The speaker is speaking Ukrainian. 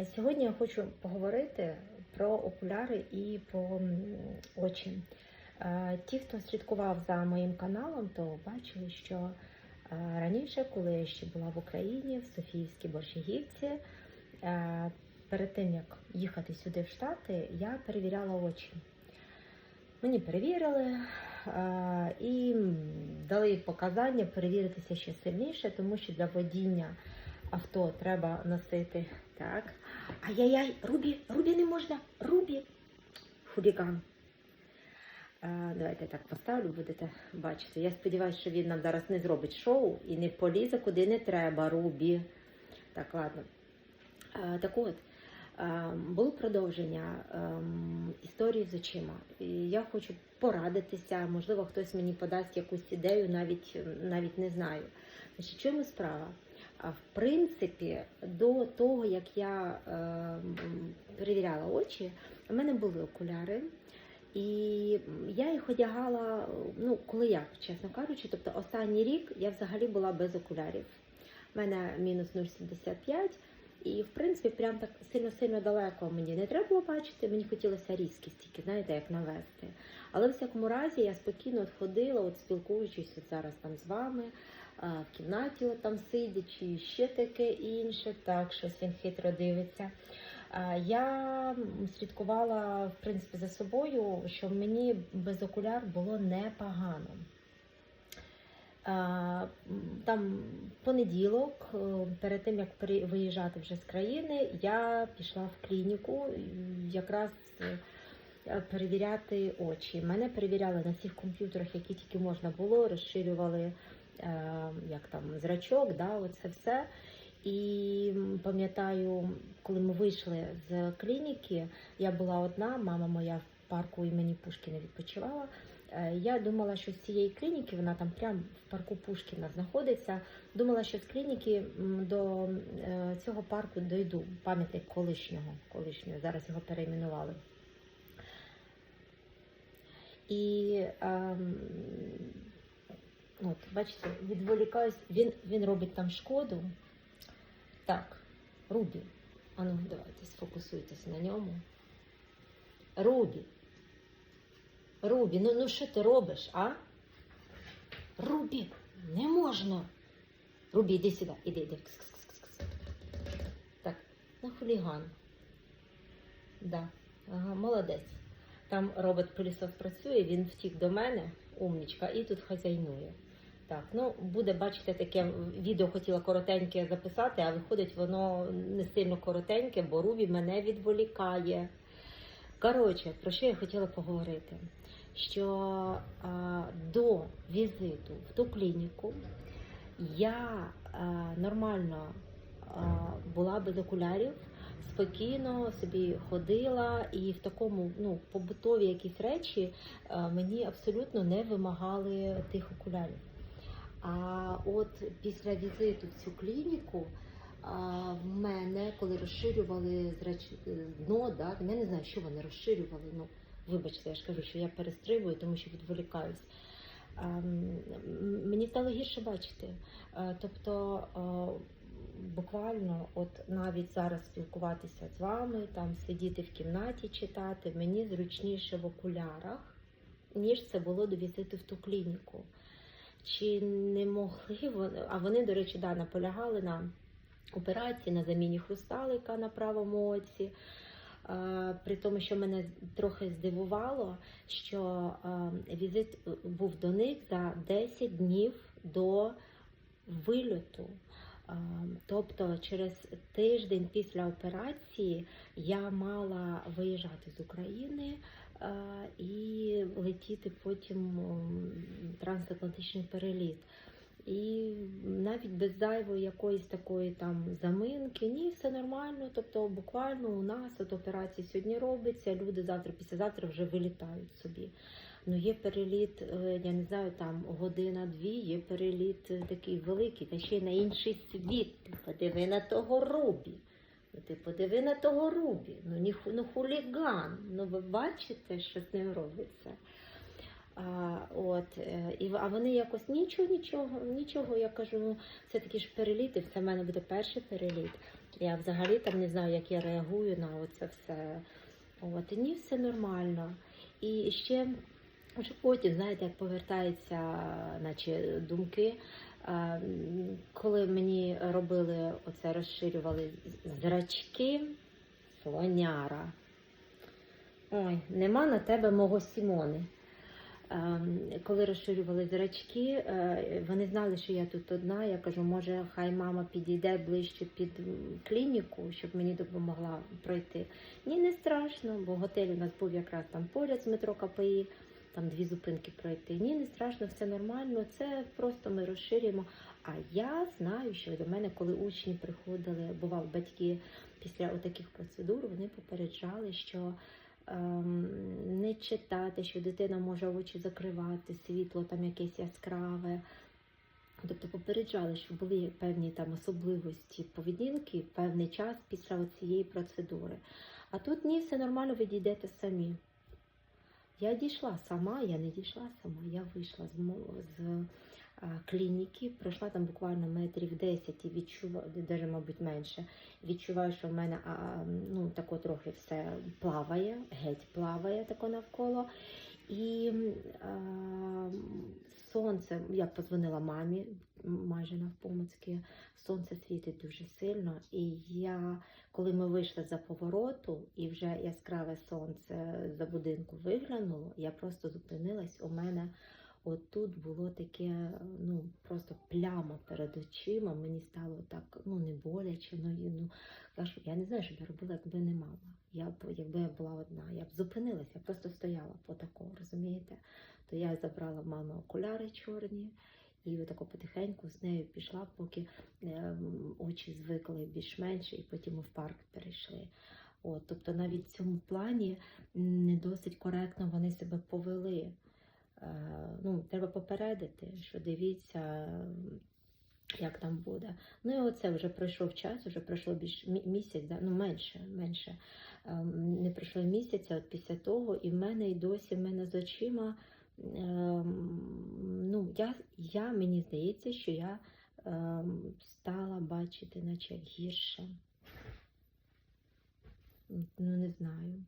Е, Сьогодні я хочу поговорити про окуляри і про очі. Е, Ті, хто слідкував за моїм каналом, то бачили, що е, раніше, коли я ще була в Україні, в Софіївській Борщагівці, перед тим як їхати сюди в Штати, я перевіряла очі. Мені перевірили і дали показання перевіритися ще сильніше, тому що для водіння авто треба носити так. Ай-яй-яй, Рубі, Рубі не можна, Рубі. Хуліган. Давайте я так поставлю, будете бачити. Я сподіваюся, що він нам зараз не зробить шоу і не полізе куди не треба, Рубі. Так, ладно. Так от, було продовження ем, історії з очима. Я хочу порадитися, можливо, хтось мені подасть якусь ідею, навіть, навіть не знаю. Значить, чому справа? В принципі, до того, як я е, перевіряла очі, у мене були окуляри. І я їх одягала, ну, коли я, чесно кажучи, тобто останній рік я взагалі була без окулярів. У мене мінус 0,75, і в принципі, прям так сильно-сильно далеко мені не треба було бачити, мені хотілося різкість тільки, знаєте, як навести. Але в всякому разі я спокійно от ходила, от спілкуючись от зараз там з вами, в кімнаті, от там сидячи, і ще таке інше, так, щось він хитро дивиться. Я слідкувала в принципі за собою, що мені без окуляр було непогано. Там понеділок, е, перед тим як виїжджати вже з країни, я пішла в клініку якраз е, перевіряти очі. Мене перевіряли на всіх комп'ютерах, які тільки можна було, розширювали е, як там зрачок, да, оце все. І пам'ятаю, коли ми вийшли з клініки, я була одна, мама моя в парку імені Пушкіна відпочивала. Е, Я думала, що з цієї клініки, вона там прямо в парку Пушкіна знаходиться. Думала, що з клініки до е, цього парку дойду. Пам'ятник колишнього, колишнього, зараз його перейменували. І ем, от, бачите, відволікаюсь, він, він робить там шкоду. Так, Рубі. Ану, давайте сфокусуйтесь на ньому. Рубі. Рубі, ну, ну що ти робиш, а? Рубі, не можна. Рубі, іди сюди, іди, іди. Так, ну хуліган. Да. Ага, молодець. Там робот пилісос працює, він втік до мене, умнічка, і тут хазяйнує. Так, ну буде, бачите, таке відео хотіла коротеньке записати, а виходить воно не сильно коротеньке, бо Рубі мене відволікає. Коротше, про що я хотіла поговорити? Що а, до візиту в ту клініку я а, нормально а, була без окулярів, спокійно собі ходила, і в такому ну, побутові якісь речі а, мені абсолютно не вимагали тих окулярів. А от після візиту в цю клініку в мене, коли розширювали зрач... дно, да, я не знаю, що вони розширювали. Ну, вибачте, я ж кажу, що я перестрибую, тому що відволікаюсь. А, мені стало гірше бачити. А, тобто а, буквально, от навіть зараз спілкуватися з вами, там сидіти в кімнаті, читати, мені зручніше в окулярах, ніж це було до в ту клініку. Чи не могли вони, а вони, до речі, да, наполягали на операції, на заміні хрусталика на правому оці. Е, При тому, що мене трохи здивувало, що е, візит був до них за 10 днів до вильоту. Е, Тобто через тиждень після операції я мала виїжджати з України і летіти потім трансатлантичний переліт. І навіть без зайвої якоїсь такої там заминки, ні, все нормально. Тобто, буквально у нас от операції сьогодні робиться, люди завтра, післязавтра вже вилітають собі. Ну, є переліт, е, я не знаю, там година-дві, є переліт е, такий великий, та ще й на інший світ. Ти подиви на того Рубі. Ну, ти подиви на того Рубі. Ну, ні, ну хуліган. Ну ви бачите, що з ним робиться. А, от, е, і, а вони якось нічого, нічого, нічого. Я кажу, ну це такі ж переліти, це в мене буде перший переліт. Я взагалі там не знаю, як я реагую на оце все. От, і ні, все нормально. І ще вже потім, знаєте, як повертаються наче думки. Коли мені робили оце, розширювали зрачки, слоняра. Ой, нема на тебе мого Сімони. Ем, Коли розширювали зрачки, е, вони знали, що я тут одна. Я кажу, може, хай мама підійде ближче під клініку, щоб мені допомогла пройти. Ні, не страшно, бо готель у нас був якраз там поряд з метро КПІ, там дві зупинки пройти. Ні, не страшно, все нормально. Це просто ми розширюємо. А я знаю, що до мене, коли учні приходили, бували батьки після отаких процедур, вони попереджали, що не читати, що дитина може очі закривати, світло там якесь яскраве. Тобто попереджали, що були певні там особливості поведінки певний час після цієї процедури. А тут ні, все нормально, ви дійдете самі. Я дійшла сама, я не дійшла сама. Я вийшла з, з клініки, пройшла там буквально метрів 10 і відчуваю, навіть, мабуть, менше. Відчуваю, що в мене ну, тако трохи все плаває, геть плаває тако навколо. І а, сонце, я позвонила мамі майже навпомацьки, сонце світить дуже сильно. І я, коли ми вийшли за повороту, і вже яскраве сонце за будинку виглянуло, я просто зупинилась. У мене отут було таке, ну просто пляма перед очима. Мені стало так, ну не боляче. Ну, ну я я не знаю, що б я робила, якби не мама. Я б, якби я була одна, я б зупинилася, просто стояла по такому, розумієте? То я забрала мами окуляри чорні. І отако потихеньку з нею пішла, поки е, очі звикли більш-менш, і потім ми в парк перейшли. От, тобто навіть в цьому плані не досить коректно вони себе повели. Е, ну, треба попередити, що дивіться, як там буде. Ну і оце вже пройшов час, вже пройшло більш місяць, да? ну менше, менше. Ем, Не пройшло місяця от після того, і в мене і досі в мене з очима. ем, Ну, я, я мені здається, що я ем, стала бачити, наче гірше. Ну, не знаю.